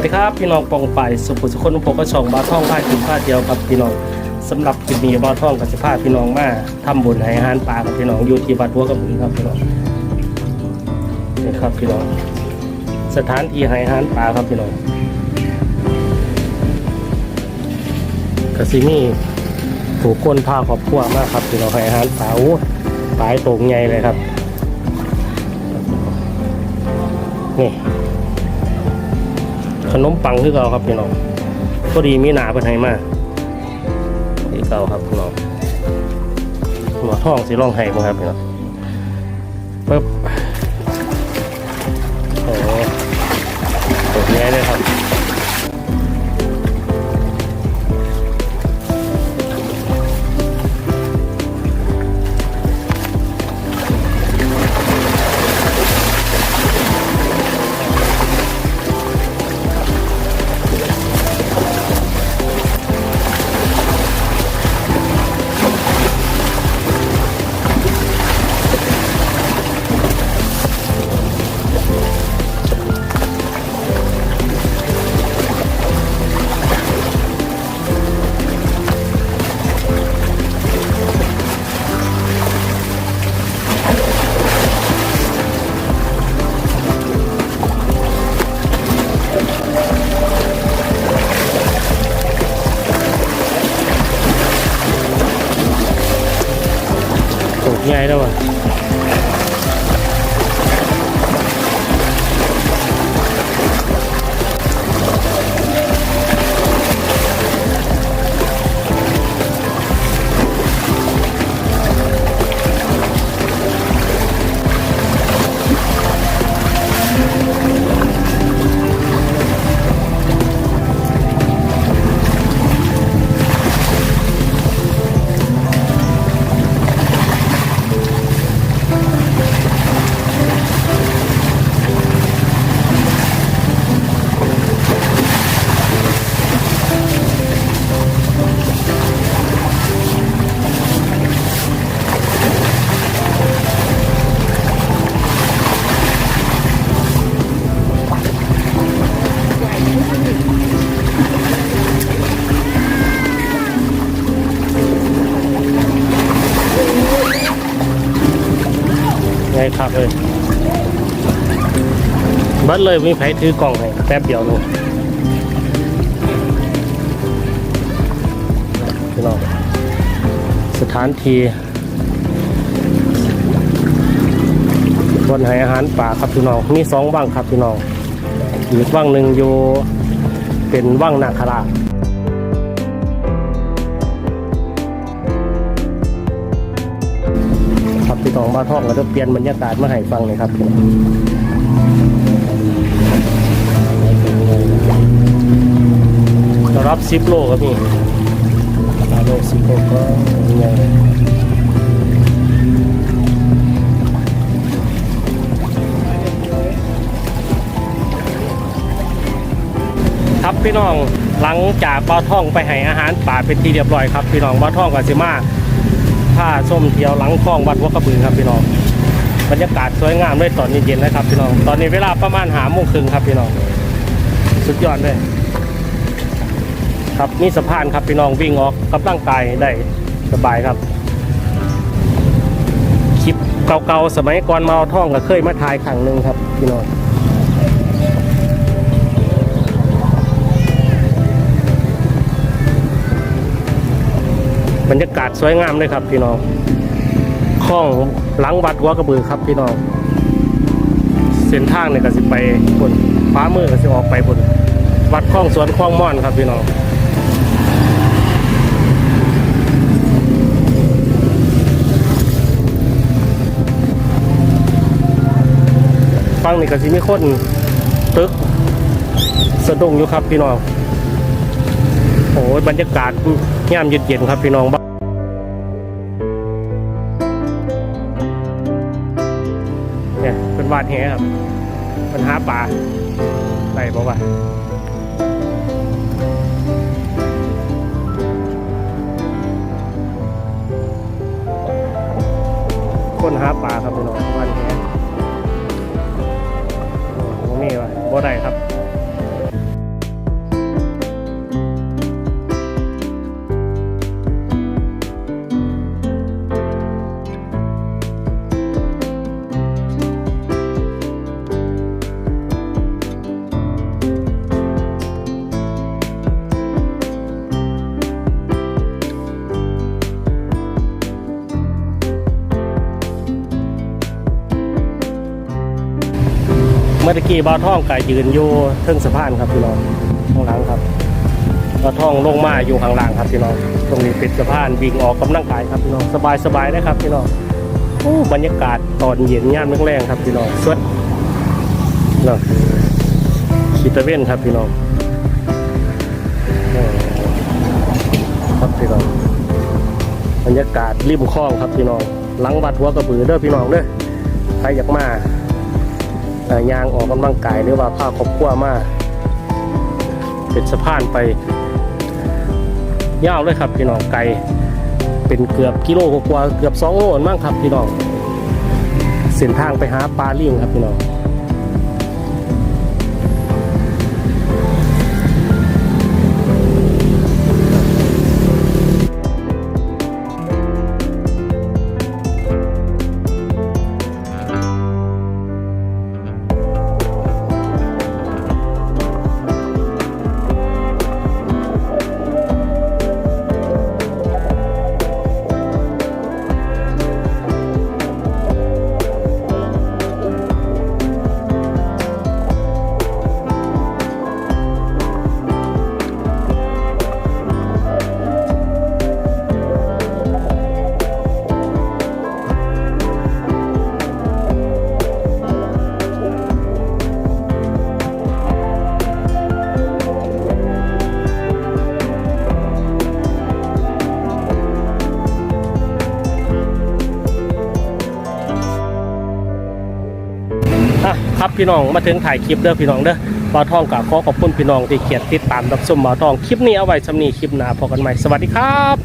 วัสดีครับพี่น้องปองไปสุขุสุขคนอุปกช่องบาท่องผ้ากินผ้าเดียวครับพี่น้องสำหรับคลิปนี้บาท่องกับสิพาพี่น้องมาทำบุญให้อาหารปลากับพี่น้องอยู่ที่วัดหัวกระบือครับพี่น้องนี่ครับพี่น้องสถานที่ให้อาหารปลาครับพี่น้องกสิมีผู้คนพาครอบครัวมากครับพี่น้องให้อาหารปลาโอ้ปลายตรงใหญ่เลยครับนี่ ขนมปังคือเก่าครับพี่น้องพอดีมีหนาเป็นไห้มาคือเก่าครับพี่น้องหัวท้องสีร่องไห้บ่ครับพี่น้องปึ๊บโอ้โหตัวใหญ่เลยครับ ใหญ่แล้วว่ะ ใหญ่คักเลยบัดเลยมีไผถือกล่องให้แป๊บเดียวนึงพี่น้องสถานที่บนให้อาหารป่าครับพี่น้องมีสองว่างครับพี่น้อง อีกว่างหนึ่งอยู่เป็นว่างนาคาราชครับพี่น้องบ้าท่องก็จะเปลี่ยนบรรยากาศมาให้ฟังเลยครับรับซิปโลครับพี่โลซิปโลก็ยังไง ครับพี่น้องหลังจากบ้าท่องไปให้อาหารป่าเป็นที่เรียบร้อยครับพี่น้องบ้าท่องกับสิมาผ้าส้มเที่ยวหลังคลองวัดวัดกระบือครับพี่น้องบรรยากาศสวยงามด้วยตอนเย็นๆนะครับพี่น้องตอนนี้เวลาประมาณหาโมงครึ่งครับพี่น้องสุดยอดเลยครับมีสะพานครับพี่น้องวิ่งออกกำลังกายได้สบายครับ คลิปเก่าๆสมัยก่อนมาเอาท่องก็เคยมาถ่ายครั้งหนึ่งครับพี่น้อง บรรยากาศสวยงามเลยครับพี่น้องคลองหลังวัดหัวกระบือครับพี่น้อง เส้นทางเนี่ยก็สิไปบนฟ้ามือก็สิออกไปบนวัดคลองสวนคลองม่อนครับพี่น้องฟังนี่ก็สิมีคนตึกสะดุ้งอยู่ครับพี่น้องโอ้ยบรรยากาศยามเย็นๆครับพี่น้อง วาดแหครับเป็นหาปลาได้บอกว่าคนหาปลาครับพี่น้องวานแหโอ้โหนี่วะบ่ได้ครับ มื่อกี้บ่าวท่องก็ยืนอยู่เทิงสะพานครับพี่น้องข้างหลังครับบ่าวท่องลงมาอยู่ข้างล่างครับพี่น้องตรงนี้ป็นสะพานวิ่งออกกำลังกายครับพี่น้องสบายสบายๆนะครับพี่น้องโอ้บรรยากาศตอนเย็นย่ามแรงๆครับพี่น้องสวดเนาะขีตะเว้นครับพี่น้องเออครับพี่น้องบรรยากาศริมคลองครับพี่น้องหลังวัดหัวกระบือเด้อพี่น้องเด้อใครอยากมา ยางออกกำลังกายหรือว่าผ้าครอบครัวมาเป็นสะพานไปยาวเลยครับพี่น้องไกลเป็นเกือบกิโลกว่าเกือบสองโลมั่งครับพี่น้องเส้นทางไปหาปลาลิงครับพี่น้อง ครับพี่น้องมาถึงถ่ายคลิปเด้อพี่น้องเด้อบ่าวทองกับขอขอบคุณพี่น้องที่เขียนติดตามรับชมบ่าวทองคลิปนี้เอาไว้สำนีคลิปหน้าพบกันใหม่สวัสดีครับ